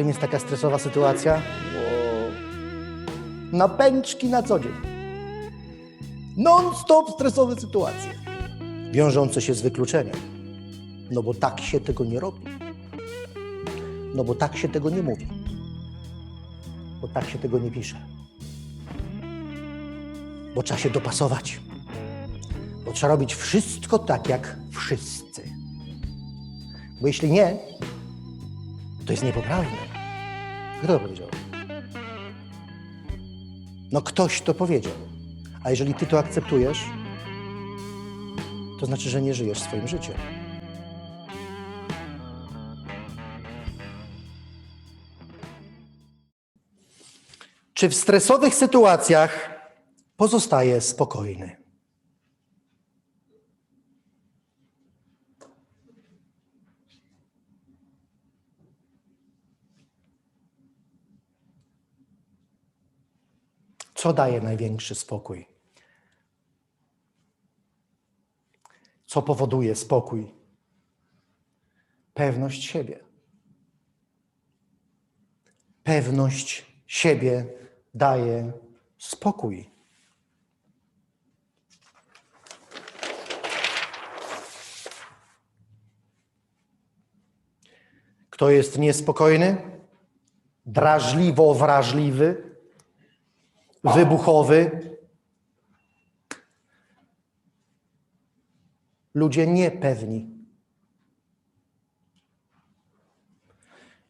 czym jest taka stresowa sytuacja? Wow. Napęczki na co dzień. Non-stop stresowe sytuacje. Wiążące się z wykluczeniem. No bo tak się tego nie robi. No bo tak się tego nie mówi. Bo tak się tego nie pisze. Bo trzeba się dopasować. Bo trzeba robić wszystko tak jak wszyscy. Bo jeśli nie, to jest niepoprawne. Kto to powiedział? No ktoś to powiedział. A jeżeli ty to akceptujesz, to znaczy, że nie żyjesz swoim życiem. Czy w stresowych sytuacjach pozostaje spokojny? Co daje największy spokój? Co powoduje spokój? Pewność siebie. Pewność siebie daje spokój. Kto jest niespokojny, drażliwo wrażliwy, wybuchowy. Ludzie niepewni.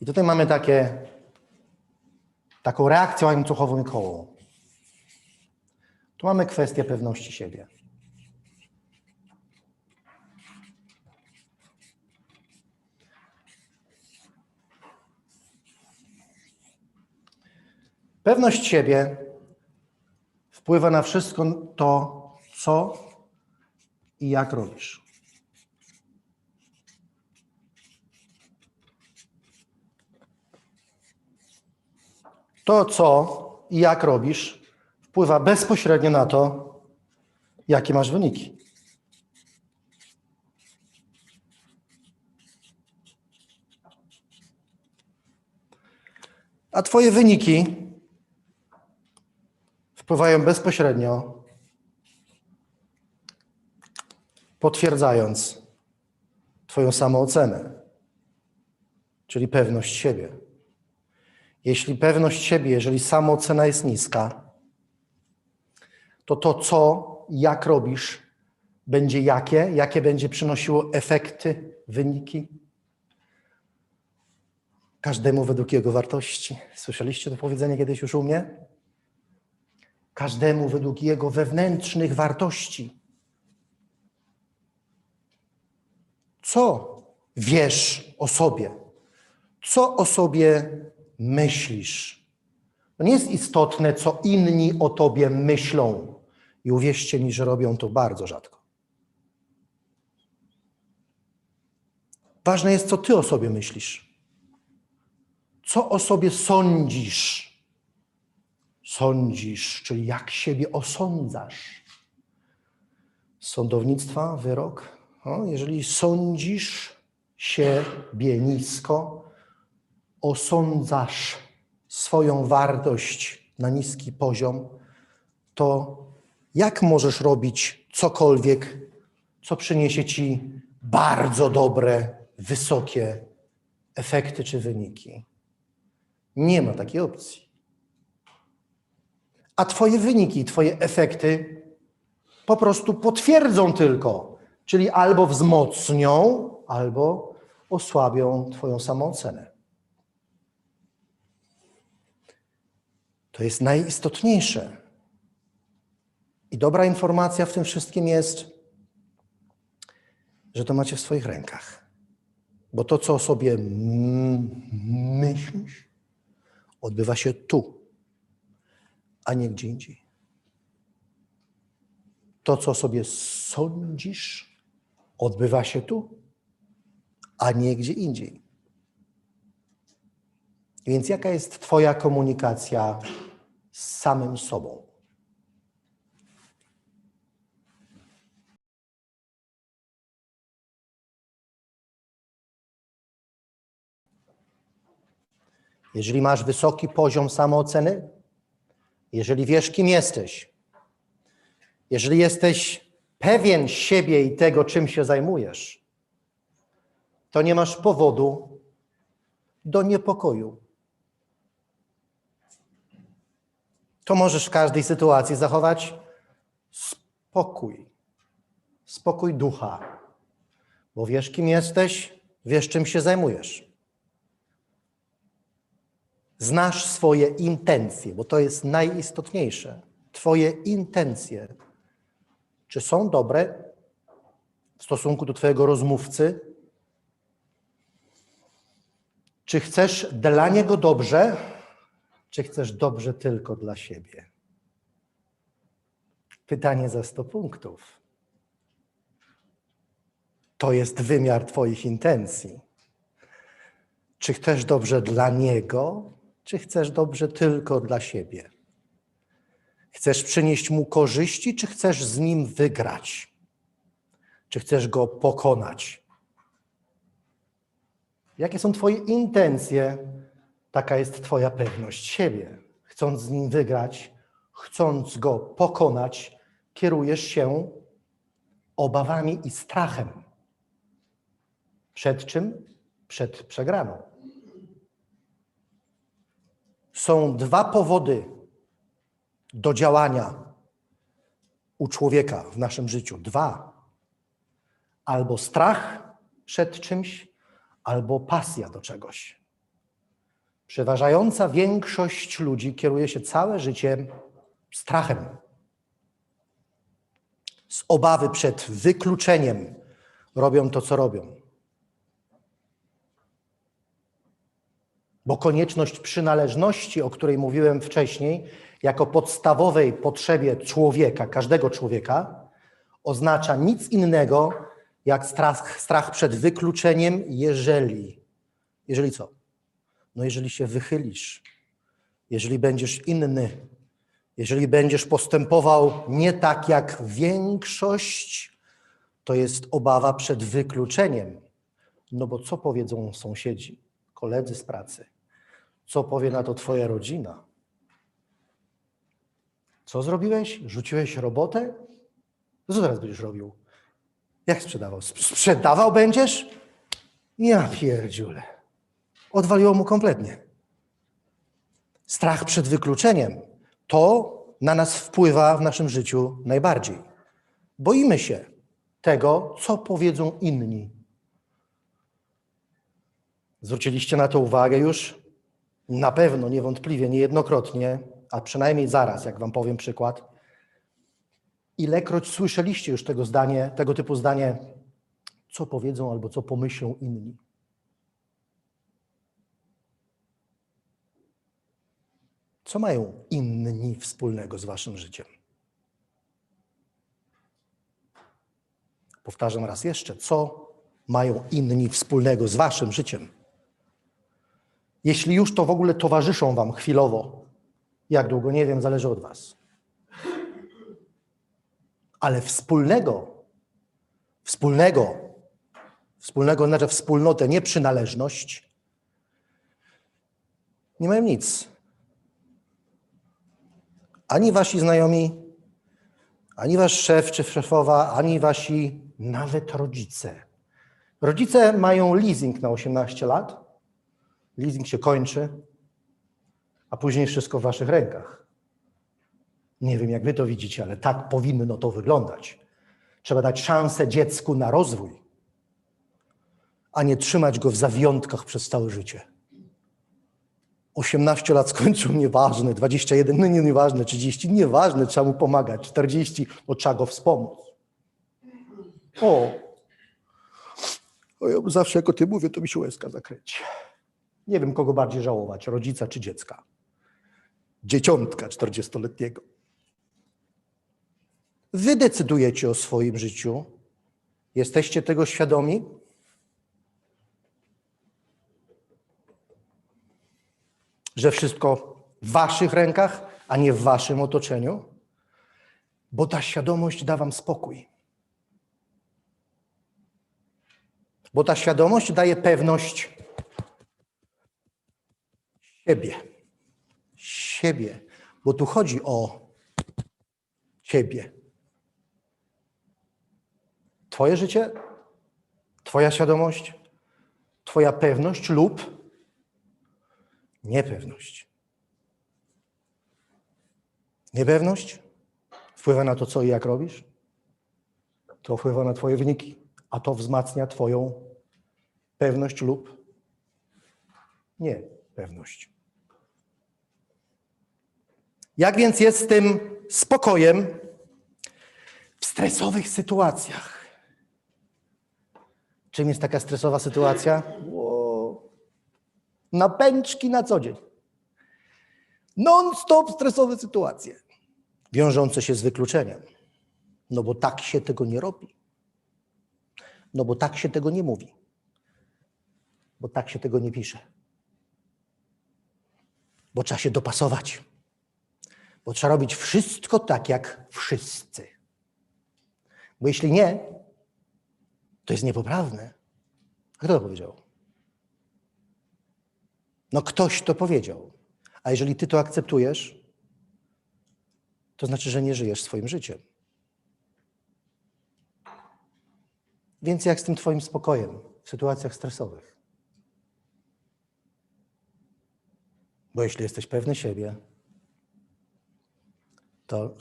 I tutaj mamy takie, taką reakcję łańcuchową koło. Tu mamy kwestię pewności siebie. Pewność siebie wpływa na wszystko to, co i jak robisz. To, co i jak robisz, wpływa bezpośrednio na to, jakie masz wyniki. A Twoje wyniki wpływają bezpośrednio, potwierdzając Twoją samoocenę, czyli pewność siebie. Jeśli pewność siebie, jeżeli samoocena jest niska, to to, co, jak robisz, będzie jakie, jakie będzie przynosiło efekty, wyniki. Każdemu według jego wartości. Słyszeliście to powiedzenie kiedyś już u mnie? Każdemu według jego wewnętrznych wartości. Co wiesz o sobie? Co o sobie myślisz? To nie jest istotne, co inni o tobie myślą. I uwierzcie mi, że robią to bardzo rzadko. Ważne jest, co ty o sobie myślisz. Co o sobie sądzisz? Sądzisz, czyli jak siebie osądzasz. Sądownictwa wyrok. No, jeżeli sądzisz siebie nisko, osądzasz swoją wartość na niski poziom, to jak możesz robić cokolwiek, co przyniesie ci bardzo dobre, wysokie efekty czy wyniki? Nie ma takiej opcji a Twoje wyniki, Twoje efekty po prostu potwierdzą tylko, czyli albo wzmocnią, albo osłabią Twoją samoocenę. To jest najistotniejsze. I dobra informacja w tym wszystkim jest, że to macie w swoich rękach. Bo to, co o sobie myślisz, odbywa się tu a nie gdzie indziej. To, co sobie sądzisz, odbywa się tu, a nie gdzie indziej. Więc jaka jest Twoja komunikacja z samym sobą? jeżeli masz wysoki poziom samooceny, jeżeli wiesz, kim jesteś, jeżeli jesteś pewien siebie i tego, czym się zajmujesz, to nie masz powodu do niepokoju. To możesz w każdej sytuacji zachować spokój, spokój ducha, bo wiesz, kim jesteś, wiesz, czym się zajmujesz. Znasz swoje intencje, bo to jest najistotniejsze. Twoje intencje, czy są dobre w stosunku do Twojego rozmówcy? Czy chcesz dla niego dobrze, czy chcesz dobrze tylko dla siebie? Pytanie za 100 punktów. To jest wymiar Twoich intencji. Czy chcesz dobrze dla niego, czy chcesz dobrze tylko dla siebie? Chcesz przynieść mu korzyści, czy chcesz z nim wygrać? Czy chcesz go pokonać? Jakie są Twoje intencje? Taka jest Twoja pewność siebie. Chcąc z nim wygrać, chcąc go pokonać, kierujesz się obawami i strachem. Przed czym? Przed przegraną. Są dwa powody do działania u człowieka w naszym życiu. Dwa. Albo strach przed czymś, albo pasja do czegoś. Przeważająca większość ludzi kieruje się całe życie strachem. Z obawy przed wykluczeniem robią to, co robią. Bo konieczność przynależności, o której mówiłem wcześniej, jako podstawowej potrzebie człowieka, każdego człowieka, oznacza nic innego jak strach, strach przed wykluczeniem, jeżeli. Jeżeli co? No, jeżeli się wychylisz, jeżeli będziesz inny, jeżeli będziesz postępował nie tak jak większość, to jest obawa przed wykluczeniem. No bo co powiedzą sąsiedzi, koledzy z pracy? Co powie na to Twoja rodzina? Co zrobiłeś? Rzuciłeś robotę? To co teraz będziesz robił? Jak sprzedawał? Sp- Sprzedawał będziesz? Ja pierdziule. Odwaliło mu kompletnie. Strach przed wykluczeniem. To na nas wpływa w naszym życiu najbardziej. Boimy się tego, co powiedzą inni. Zwróciliście na to uwagę już? Na pewno, niewątpliwie, niejednokrotnie, a przynajmniej zaraz, jak wam powiem przykład. Ilekroć słyszeliście już tego zdanie, tego typu zdanie, co powiedzą albo co pomyślą inni. Co mają inni wspólnego z waszym życiem? Powtarzam raz jeszcze, co mają inni wspólnego z waszym życiem? Jeśli już to w ogóle towarzyszą wam chwilowo, jak długo, nie wiem, zależy od was. Ale wspólnego, wspólnego, wspólnego znaczy wspólnotę, nie przynależność, nie mają nic. Ani wasi znajomi, ani wasz szef czy szefowa, ani wasi nawet rodzice. Rodzice mają leasing na 18 lat. Leasing się kończy, a później wszystko w waszych rękach. Nie wiem, jak wy to widzicie, ale tak powinno to wyglądać. Trzeba dać szansę dziecku na rozwój, a nie trzymać go w zawiątkach przez całe życie. 18 lat skończył, nieważne, 21, no nie, nieważne, 30, nieważne, trzeba mu pomagać, 40, no trzeba go wspomóc. O, o ja zawsze jak o tym mówię, to mi się łezka zakręci. Nie wiem, kogo bardziej żałować, rodzica czy dziecka. Dzieciątka 40-letniego. Wy decydujecie o swoim życiu. Jesteście tego świadomi? Że wszystko w waszych rękach, a nie w waszym otoczeniu? Bo ta świadomość da wam spokój. Bo ta świadomość daje pewność siebie. Siebie. Bo tu chodzi o ciebie. Twoje życie, Twoja świadomość, Twoja pewność lub niepewność. Niepewność wpływa na to, co i jak robisz. To wpływa na Twoje wyniki, a to wzmacnia Twoją pewność lub niepewność. Jak więc jest z tym spokojem w stresowych sytuacjach? Czym jest taka stresowa sytuacja? Napęczki na co dzień. Non-stop stresowe sytuacje, wiążące się z wykluczeniem. No bo tak się tego nie robi. No bo tak się tego nie mówi. Bo tak się tego nie pisze. Bo trzeba się dopasować. Bo trzeba robić wszystko tak, jak wszyscy. Bo jeśli nie, to jest niepoprawne. Kto to powiedział? No ktoś to powiedział. A jeżeli ty to akceptujesz, to znaczy, że nie żyjesz swoim życiem. Więc jak z tym twoim spokojem w sytuacjach stresowych? Bo jeśli jesteś pewny siebie, to